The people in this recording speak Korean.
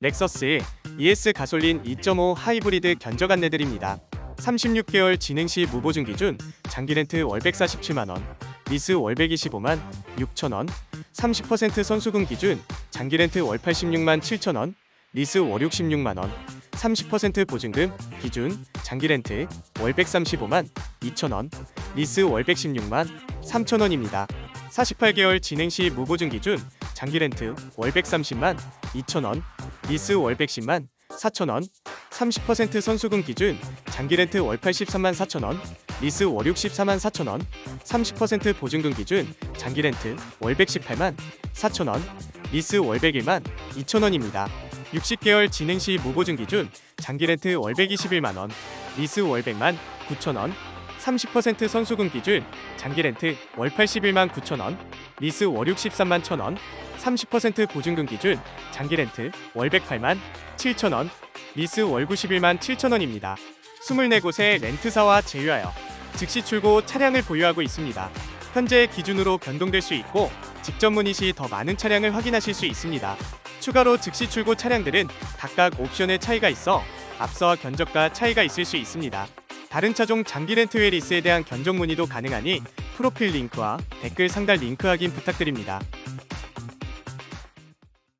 렉서스 ES 가솔린 2.5 하이브리드 견적 안내드립니다. 36개월 진행 시 무보증 기준 장기 렌트 월 147만원, 리스 월 125만 6천원, 30% 선수금 기준 장기 렌트 월 86만 7천원, 리스 월 66만원, 30% 보증금 기준 장기 렌트 월 135만 2천원, 리스 월 116만 3천원입니다. 48개월 진행 시 무보증 기준 장기 렌트 월 130만 2천원, 리스 월 110만 4천원, 30% 선수금 기준 장기 렌트 월 83만 4천원, 리스 월 64만 4천원, 30% 보증금 기준 장기 렌트 월 118만 4천원, 리스 월 101만 2천원입니다. 60개월 진행 시 무보증 기준 장기 렌트 월 121만 원, 리스 월 100만 9천원, 30% 선수금 기준 장기 렌트 월 81만 9천원, 리스 월 63만 1천원, 30% 보증금 기준 장기 렌트 월 108만 7천원, 리스 월 91만 7천원입니다. 24곳의 렌트사와 제휴하여 즉시 출고 차량을 보유하고 있습니다. 현재 기준으로 변동될 수 있고 직접 문의 시 더 많은 차량을 확인하실 수 있습니다. 추가로 즉시 출고 차량들은 각각 옵션의 차이가 있어 앞서와 견적과 차이가 있을 수 있습니다. 다른 차종 장기 렌트 외 리스에 대한 견적 문의도 가능하니 프로필 링크와 댓글 상단 링크 확인 부탁드립니다.